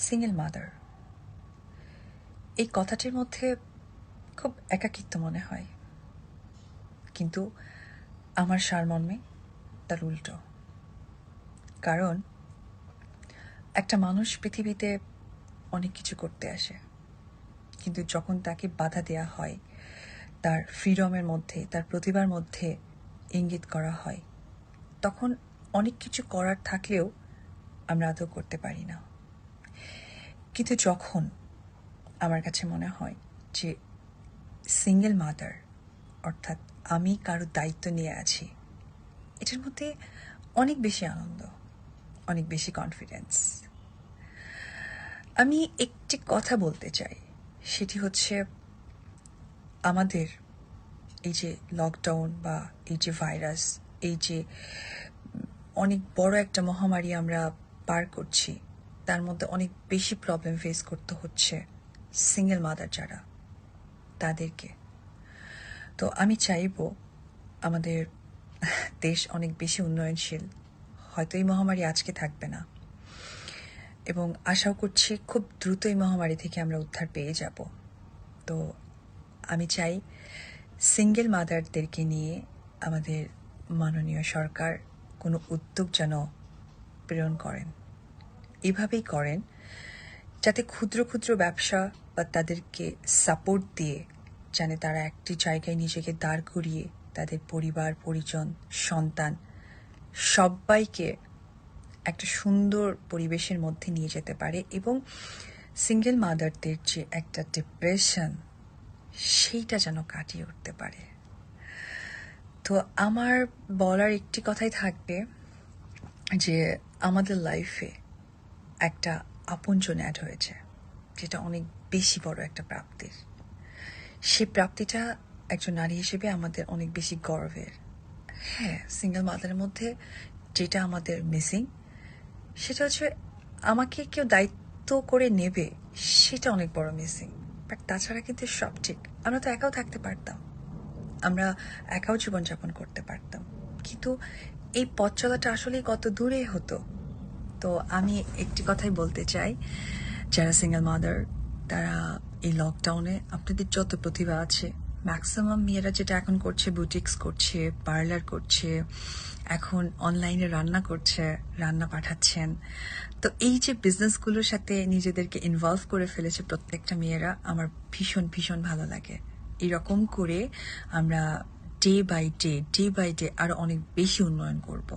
Single mother এই কথাটির মধ্যে খুব একাকিত্ব মনে হয়। কিন্তু আমার সারমর্মে তার উল্টো। কারণ একটা মানুষ পৃথিবীতে অনেক কিছু করতে আসে। কিন্তু যখন তাকে বাধা দেয়া হয়, তার ফ্রিডমের মধ্যে, তার প্রতিভার মধ্যে ইঙ্গিত করা হয়, তখন অনেক কিছু করার থাকলেও আমরা আদৌ করতে পারি না। কিন্তু যখন আমার কাছে মনে হয় যে সিঙ্গেল মাদার অর্থাৎ আমি কারও দায়িত্ব নিয়ে আছি, এটার মধ্যে অনেক বেশি আনন্দ, অনেক বেশি কনফিডেন্স আমি একটি কথা বলতে চাই, সেটি হচ্ছে আমাদের এই যে লকডাউন বা এই যে ভাইরাস এই যে অনেক বড় একটা মহামারী আমরা পার করছি তার মধ্যে অনেক বেশি প্রবলেম ফেস করতে হচ্ছে সিঙ্গেল মাদার যারা, তাদেরকে। তো আমি চাইব আমাদের দেশ অনেক বেশি উন্নয়নশীল, হয়তো এই মহামারী আজকে থাকবে না। এবং আশাও করছি খুব দ্রুত এই মহামারী থেকে আমরা উদ্ধার পেয়ে যাব। তো আমি চাই সিঙ্গেল মাদারদেরকে নিয়ে আমাদের মাননীয় সরকার কোনো উদ্যোগ যেন প্রেরণ করেন। এভাবেই করেন যাতে ক্ষুদ্র ক্ষুদ্র ব্যবসা বা তাদেরকে সাপোর্ট দিয়ে যেন তারা একটি জায়গায় নিজেকে দাঁড় করিয়ে তাদের পরিবার, পরিজন, সন্তান সবাইকে একটা সুন্দর পরিবেশের মধ্যে নিয়ে যেতে পারে এবং সিঙ্গেল মাদারদের যে একটা ডিপ্রেশন সেইটা যেন কাটিয়ে উঠতে পারে। তো আমার বলার একটি কথাই থাকবে যে আমাদের লাইফে একটা আপনজন অ্যাড হয়েছে, যেটা অনেক বেশি বড় একটা প্রাপ্তির। সেই প্রাপ্তিটা একজন নারী হিসেবে আমাদের অনেক বেশি গর্বের। হ্যাঁ সিঙ্গেল মাদারের মধ্যে যেটা আমাদের মিসিং সেটা হচ্ছে আমাকে কেউ দায়িত্ব করে নেবে, সেটা অনেক বড় মিসিং বাট তাছাড়া কিন্তু সব ঠিক। আমরা তো একাও থাকতে পারতাম। আমরা একাও জীবনযাপন করতে পারতাম। কিন্তু এই পথ চলাটা আসলে কত দূরে হতো। তো আমি একটি কথাই বলতে চাই। যারা সিঙ্গেল মাদার তারা এই লকডাউনে আপনাদের যত প্রতিভা আছে ম্যাক্সিমাম মেয়েরা যেটা এখন করছে বুটিক্স করছে পার্লার করছে, এখন অনলাইনে রান্না করছে, রান্না পাঠাচ্ছেন। তো এই যে বিজনেসগুলোর সাথে নিজেদেরকে ইনভলভ করে ফেলেছে প্রত্যেকটা মেয়েরা, আমার ভীষণ ভীষণ ভালো লাগে। এরকম করে আমরা day by day day by day আরও অনেক বেশি উন্নয়ন করব।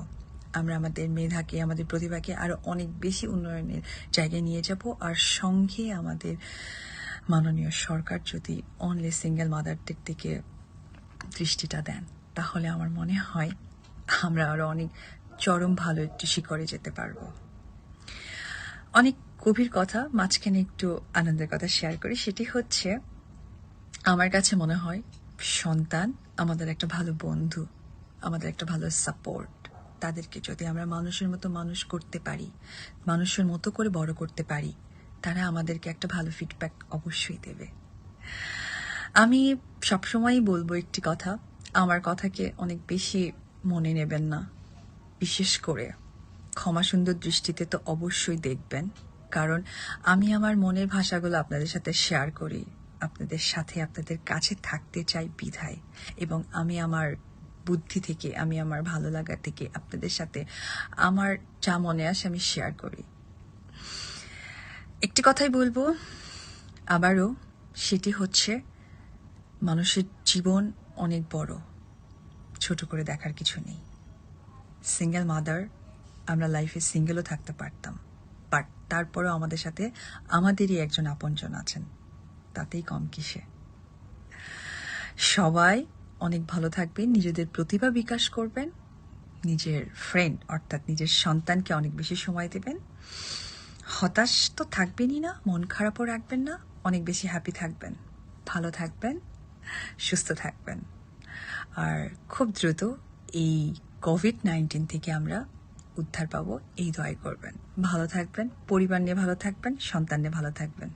আমরা আমাদের মেধাকে, আমাদের প্রতিভাকে আরও অনেক বেশি উন্নয়নের জায়গায় নিয়ে যাব। আর সঙ্গে আমাদের মাননীয় সরকার যদি অনলি সিঙ্গেল মাদারদের দিকে দৃষ্টিটা দেন, তাহলে আমার মনে হয় আমরা আরও অনেক চরম ভালো একটি শিখরে যেতে পারব। অনেক গভীর কথা, মাঝখানে একটু আনন্দের কথা শেয়ার করি। সেটি হচ্ছে, আমার কাছে মনে হয় সন্তান আমাদের একটা ভালো বন্ধু, আমাদের একটা ভালো সাপোর্ট তাদেরকে যদি আমরা মানুষের মতো মানুষ করতে পারি, মানুষের মতো করে বড় করতে পারি, তারা আমাদেরকে একটা ভালো ফিডব্যাক অবশ্যই দেবে। আমি সবসময়ই বলব একটি কথা, আমার কথাকে অনেক বেশি মনে নেবেন না, বিশেষ করে ক্ষমা সুন্দর দৃষ্টিতে তো অবশ্যই দেখবেন, কারণ আমি আমার মনের ভাষাগুলো আপনাদের সাথে শেয়ার করি, আপনাদের সাথে আপনাদের কাছে থাকতে চাই বিধায়, এবং আমি আমার বুদ্ধি থেকে, আমি আমার ভালো লাগা থেকে আপনাদের সাথে আমার যা মনে আসে আমি শেয়ার করি। একটি কথাই বলব, আবারও সেটি হচ্ছে মানুষের জীবন অনেক বড়, ছোট করে দেখার কিছু নেই। সিঙ্গেল মাদার আমরা লাইফে সিঙ্গেলও থাকতে পারতাম বাট তারপরেও আমাদের সাথে আমাদেরই একজন আপনজন আছেন, তাতেই কম কিসে। সবাই অনেক ভালো থাকবেন, নিজেদের প্রতিভা বিকাশ করবেন, নিজের ফ্রেন্ড অর্থাৎ নিজের সন্তানকে অনেক বেশি সময় দেবেন। হতাশ তো থাকবেনই না, মন খারাপও রাখবেন না, অনেক বেশি হ্যাপি থাকবেন। ভালো থাকবেন, সুস্থ থাকবেন। আর খুব দ্রুত এই কোভিড নাইন্টিন থেকে আমরা উদ্ধার পাবো, এই দয় করবেন। ভালো থাকবেন, পরিবার নিয়ে ভালো থাকবেন, সন্তান নিয়ে ভালো থাকবেন।